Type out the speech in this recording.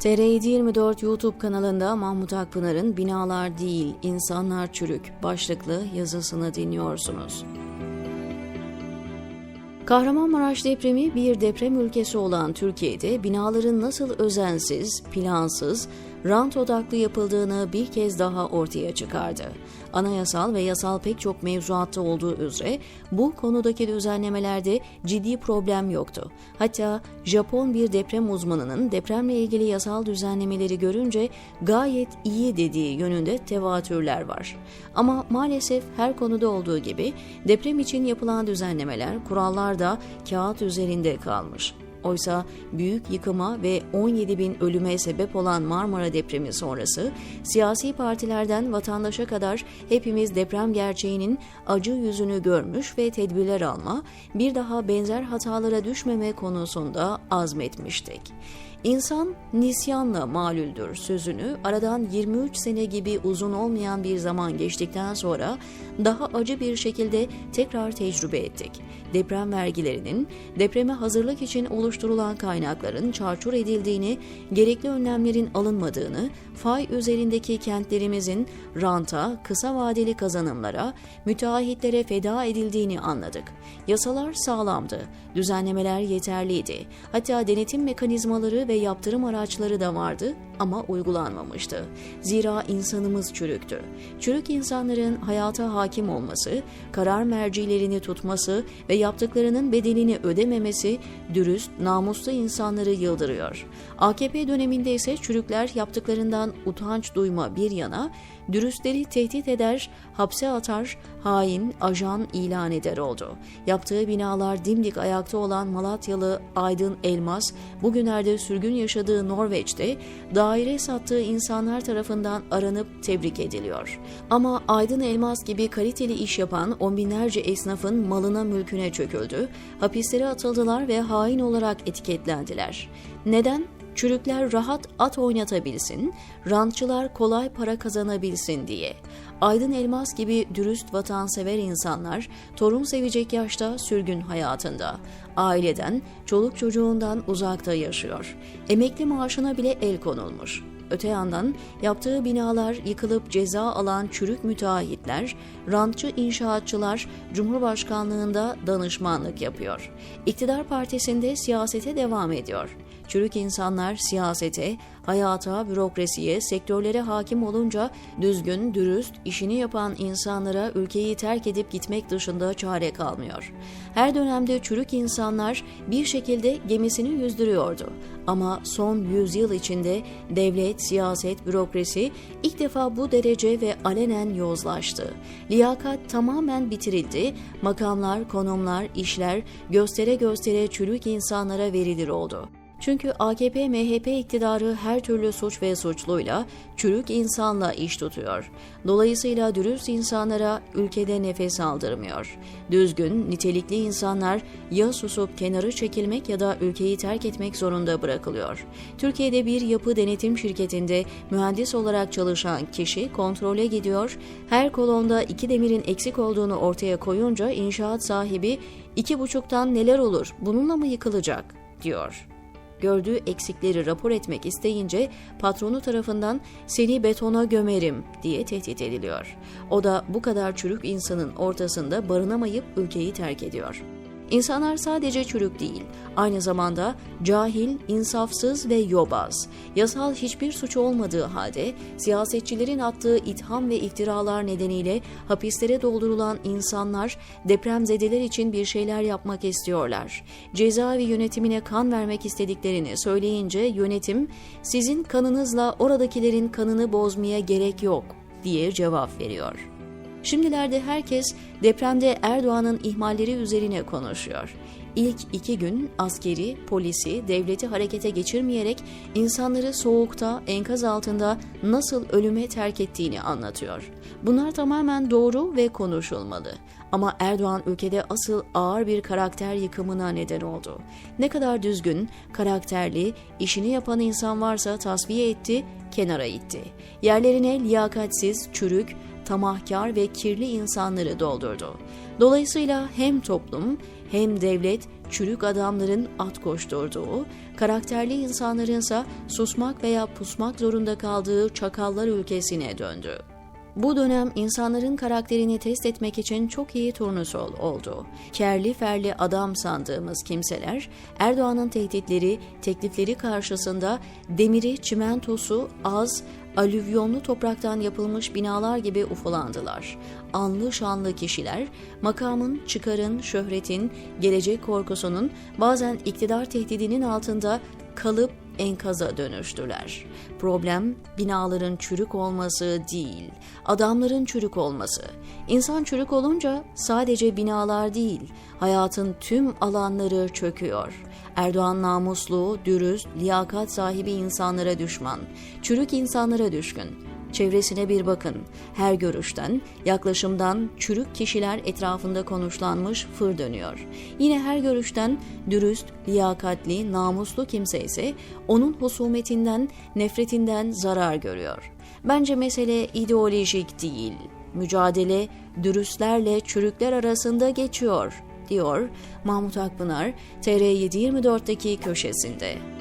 TR724 YouTube kanalında Mahmut Akpınar'ın Binalar Değil, İnsanlar Çürük başlıklı yazısını dinliyorsunuz. Kahramanmaraş depremi bir deprem ülkesi olan Türkiye'de binaların nasıl özensiz, plansız, rant odaklı yapıldığını bir kez daha ortaya çıkardı. Anayasal ve yasal pek çok mevzuatta olduğu üzere bu konudaki düzenlemelerde ciddi problem yoktu. Hatta Japon bir deprem uzmanının depremle ilgili yasal düzenlemeleri görünce gayet iyi dediği yönünde tevatürler var. Ama maalesef her konuda olduğu gibi deprem için yapılan düzenlemeler, kurallar da kağıt üzerinde kalmış. Oysa büyük yıkıma ve 17 bin ölüme sebep olan Marmara depremi sonrası siyasi partilerden vatandaşa kadar hepimiz deprem gerçeğinin acı yüzünü görmüş ve tedbirler alma, bir daha benzer hatalara düşmeme konusunda azmetmiştik. İnsan nisyanla malüldür sözünü aradan 23 sene gibi uzun olmayan bir zaman geçtikten sonra daha acı bir şekilde tekrar tecrübe ettik. Deprem vergilerinin depreme hazırlık için oluşturulan kaynakların çarçur edildiğini, gerekli önlemlerin alınmadığını, fay üzerindeki kentlerimizin ranta, kısa vadeli kazanımlara, müteahhitlere feda edildiğini anladık. Yasalar sağlamdı, düzenlemeler yeterliydi. Hatta denetim mekanizmaları ve yaptırım araçları da vardı ama uygulanmamıştı. Zira insanımız çürüktü. Çürük insanların hayata hakim olması, karar mercilerini tutması ve yaptıklarının bedelini ödememesi dürüst, namuslu insanları yıldırıyor. AKP döneminde ise çürükler yaptıklarından utanç duyma bir yana, dürüstleri tehdit eder, hapse atar, hain, ajan ilan eder oldu. Yaptığı binalar dimdik ayakta olan Malatyalı Aydın Elmas, bugünlerde sürgün yaşadığı Norveç'te daire sattığı insanlar tarafından aranıp tebrik ediliyor. Ama Aydın Elmas gibi kaliteli iş yapan on binlerce esnafın malına mülküne çöküldü, hapislere atıldılar ve hain olarak etiketlendiler. Neden? Çürükler rahat at oynatabilsin, rantçılar kolay para kazanabilsin diye. Aydın Elmas gibi dürüst vatansever insanlar torun sevecek yaşta sürgün hayatında. Aileden, çoluk çocuğundan uzakta yaşıyor. Emekli maaşına bile el konulmuş. Öte yandan yaptığı binalar yıkılıp ceza alan çürük müteahhitler, rantçı inşaatçılar Cumhurbaşkanlığında danışmanlık yapıyor. İktidar partisinde siyasete devam ediyor. Çürük insanlar siyasete, hayata, bürokrasiye, sektörlere hakim olunca düzgün, dürüst, işini yapan insanlara ülkeyi terk edip gitmek dışında çare kalmıyor. Her dönemde çürük insanlar bir şekilde gemisini yüzdürüyordu. Ama son yüzyıl içinde devlet, siyaset, bürokrasi ilk defa bu derece ve alenen yozlaştı. Liyakat tamamen bitirildi, makamlar, konumlar, işler göstere göstere çürük insanlara verilir oldu. Çünkü AKP MHP iktidarı her türlü suç ve suçluyla, çürük insanla iş tutuyor. Dolayısıyla dürüst insanlara ülkede nefes aldırmıyor. Düzgün, nitelikli insanlar ya susup kenarı çekilmek ya da ülkeyi terk etmek zorunda bırakılıyor. Türkiye'de bir yapı denetim şirketinde mühendis olarak çalışan kişi kontrole gidiyor, her kolonda iki demirin eksik olduğunu ortaya koyunca inşaat sahibi iki buçuktan neler olur bununla mı yıkılacak diyor gördüğü eksikleri rapor etmek isteyince patronu tarafından seni betona gömerim diye tehdit ediliyor. O da bu kadar çürük insanın ortasında barınamayıp ülkeyi terk ediyor. İnsanlar sadece çürük değil, aynı zamanda cahil, insafsız ve yobaz. Yasal hiçbir suç olmadığı halde siyasetçilerin attığı itham ve iftiralar nedeniyle hapislere doldurulan insanlar depremzedeler için bir şeyler yapmak istiyorlar. Cezaevi yönetimine kan vermek istediklerini söyleyince yönetim sizin kanınızla oradakilerin kanını bozmaya gerek yok diye cevap veriyor. Şimdilerde herkes depremde Erdoğan'ın ihmalleri üzerine konuşuyor. İlk iki gün askeri, polisi, devleti harekete geçirmeyerek insanları soğukta, enkaz altında nasıl ölüme terk ettiğini anlatıyor. Bunlar tamamen doğru ve konuşulmalı. Ama Erdoğan ülkede asıl ağır bir karakter yıkımına neden oldu. Ne kadar düzgün, karakterli, işini yapan insan varsa tasfiye etti, kenara itti. Yerlerine liyakatsiz, çürük, tamahkar ve kirli insanları doldurdu. Dolayısıyla hem toplum hem devlet çürük adamların at koşturduğu, karakterli insanlarınsa susmak veya pusmak zorunda kaldığı çakallar ülkesine döndü. Bu dönem insanların karakterini test etmek için çok iyi turnusol oldu. Kerli ferli adam sandığımız kimseler Erdoğan'ın tehditleri, teklifleri karşısında demiri, çimentosu az, alüvyonlu topraktan yapılmış binalar gibi ufulandılar. Anlı şanlı kişiler, makamın, çıkarın, şöhretin, gelecek korkusunun, bazen iktidar tehdidinin altında kalıp enkaza dönüştüler. Problem binaların çürük olması değil, adamların çürük olması. İnsan çürük olunca sadece binalar değil, hayatın tüm alanları çöküyor. Erdoğan namuslu, dürüst, liyakat sahibi insanlara düşman, çürük insanlara düşkün. Çevresine bir bakın. Her görüşten, yaklaşımdan çürük kişiler etrafında konuşlanmış fır dönüyor. Yine her görüşten dürüst, liyakatli, namuslu kimse ise onun husumetinden, nefretinden zarar görüyor. Bence mesele ideolojik değil. Mücadele dürüstlerle çürükler arasında geçiyor, diyor Mahmut Akpınar TR724'deki köşesinde.